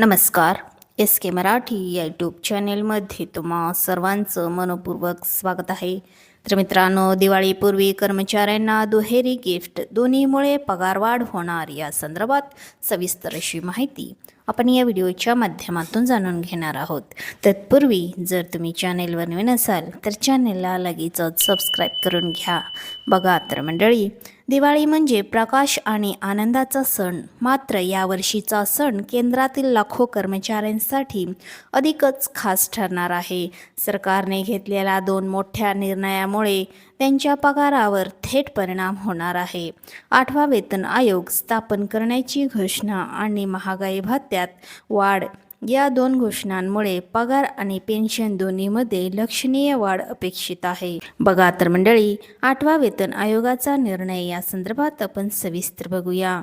नमस्कार. एस के मराठी या यूट्यूब चॅनेलमध्ये तुम्हा सर्वांचं मनपूर्वक स्वागत आहे. तर मित्रांनो दिवाळीपूर्वी कर्मचाऱ्यांना दुहेरी गिफ्ट दोन्हीमुळे पगारवाढ होणार या संदर्भात सविस्तर अशी माहिती आपण या व्हिडिओच्या माध्यमातून जाणून घेणार आहोत. तत्पूर्वी जर तुम्ही चॅनेलवर नवीन असाल तर चॅनेलला लगेचच सबस्क्राईब करून घ्या. बघा तर मंडळी दिवाळी म्हणजे प्रकाश आणि आनंदाचा सण. मात्र यावर्षीचा सण केंद्रातील लाखो कर्मचाऱ्यांसाठी अधिकच खास ठरणार आहे. सरकारने घेतलेल्या दोन मोठ्या निर्णयामुळे त्यांच्या पगारावर थेट परिणाम होणार आहे. आठवा वेतन आयोग स्थापन करण्याची घोषणा आणि महागाई भत्त्यात वाढ या दोन घोषणांमुळे पगार आणि पेन्शन दोन्हीमध्ये लक्षणीय वाढ अपेक्षित आहे. बघा तर मंडळी आठवा वेतन आयोगाचा निर्णय या संदर्भात आपण सविस्तर बघूया.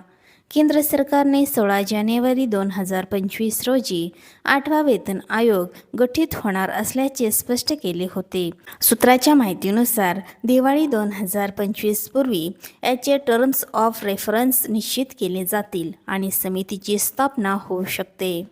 केंद्र सरकारने सोळा जानेवारी दोन हजार पंचवीस रोजी आठवा वेतन आयोग गठीत होणार असल्याचे स्पष्ट केले होते. सूत्राच्या माहितीनुसार दिवाळी दोन हजार पंचवीस पूर्वी याचे टर्म्स ऑफ रेफरन्स निश्चित केले जातील आणि समितीची स्थापना होऊ शकते.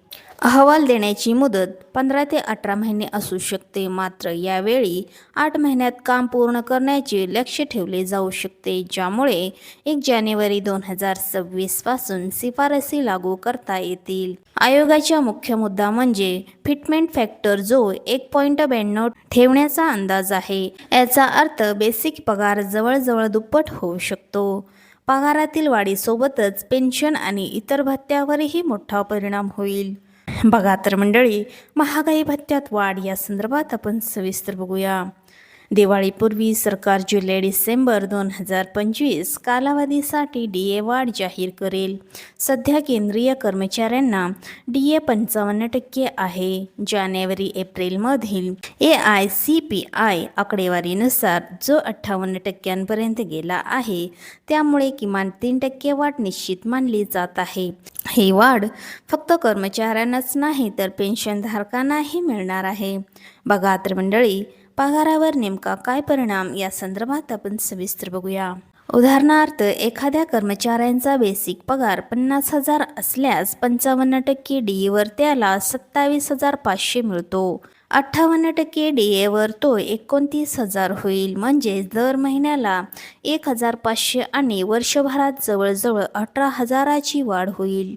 अहवाल देण्याची मुदत पंधरा ते अठरा महिने असू शकते. मात्र यावेळी आठ महिन्यात काम पूर्ण करण्याचे लक्ष ठेवले जाऊ शकते ज्यामुळे एक जानेवारी दोन हजार सव्वीसपासून शिफारसी लागू करता येतील. आयोगाचा मुख्य मुद्दा म्हणजे फिटमेंट फॅक्टर जो एक पॉईंट ब्याण्णव ठेवण्याचा अंदाज आहे. याचा अर्थ बेसिक पगार जवळजवळ दुप्पट होऊ शकतो. पगारातील वाढीसोबतच पेन्शन आणि इतर भत्त्यावरही मोठा परिणाम होईल. बघा तर मंडळी महागाई भत्त्यात वाढ या संदर्भात आपण सविस्तर बघूया. दिवाळीपूर्वी सरकार जुलै डिसेंबर दोन हजार पंचवीस कालावधीसाठी डी ए वाढ जाहीर करेल. सध्या केंद्रीय कर्मचाऱ्यांना डी ए पंचावन्न टक्के आहे. जानेवारी एप्रिलमधील A I C P I आकडेवारीनुसार जो अठ्ठावन्न टक्क्यांपर्यंत गेला आहे त्यामुळे किमान तीन टक्के वाढ निश्चित मानली जात आहे. ही वाढ फक्त कर्मचाऱ्यांनाच नाही तर पेन्शनधारकांनाही मिळणार आहे. बघा तर मंडळी पगारावर नेमका काय परिणाम या संदर्भात आपण सविस्तर बघूया. उदाहरणार्थ एखाद्या कर्मचाऱ्यांचा बेसिक पगार पन्नास हजार असल्यास पंचावन्न टक्के डीवर त्याला सत्तावीस हजार पाचशे मिळतो. अठ्ठावन्न टक्के डी एवर तो एकोणतीस हजार होईल. म्हणजे दर महिन्याला एक हजार पाचशे आणि वर्षभरात जवळजवळ अठरा हजाराची वाढ होईल.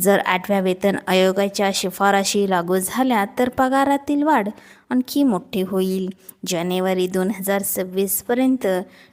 जर आठव्या वेतन आयोगाच्या शिफारशी लागू झाल्या तर पगारातील वाढ आणखी मोठी होईल. जानेवारी दोन हजार सव्वीसपर्यंत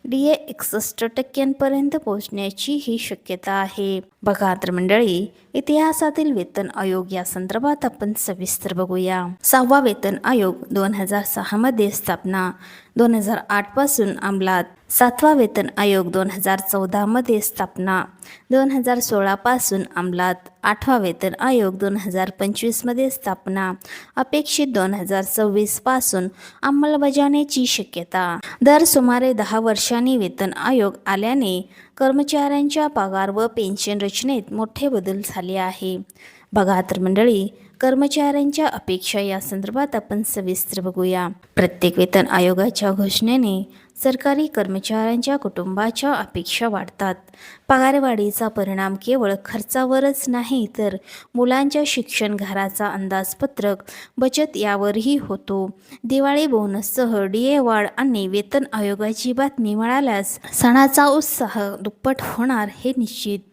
डी ए एकसष्ट टक्क्यांपर्यंत पोहोचण्याची ही शक्यता आहे. बघा तर मंडळी इतिहासातील वेतन आयोग या संदर्भात आपण सविस्तर बघूया. सहावा वेतन आयोग दोन हजार सहामध्ये स्थापना. दोन हजार आठपासून अंमलात. सातवा वेतन आयोग दोन हजार चौदामध्ये स्थापना. दोन हजार सोळापासून अंमलात. आठवा वेतन आयोग दोन हजार पंचवीसमध्ये स्थापना. अपेक्षित दोन हजार सव्वीसपासून अंमलबजावणीची शक्यता. दर सुमारे दहा वर्षांनी वेतन आयोग आल्याने कर्मचाऱ्यांच्या पगार व पेन्शन रचनेत मोठे बदल झाले आहे. बघा तर मंडळी कर्मचाऱ्यांच्या अपेक्षा या संदर्भात आपण सविस्तर बघूया. प्रत्येक वेतन आयोगाच्या घोषणेने सरकारी कर्मचाऱ्यांच्या कुटुंबाच्या अपेक्षा वाढतात. पगारवाढीचा परिणाम केवळ खर्चावरच नाही तर मुलांच्या शिक्षण घराचा अंदाजपत्रक बचत यावरही होतो. दिवाळी बोनससह डी ए वाढ आणि वेतन आयोगाची बातमी मिळाल्यास सणाचा उत्साह दुप्पट होणार हे निश्चित.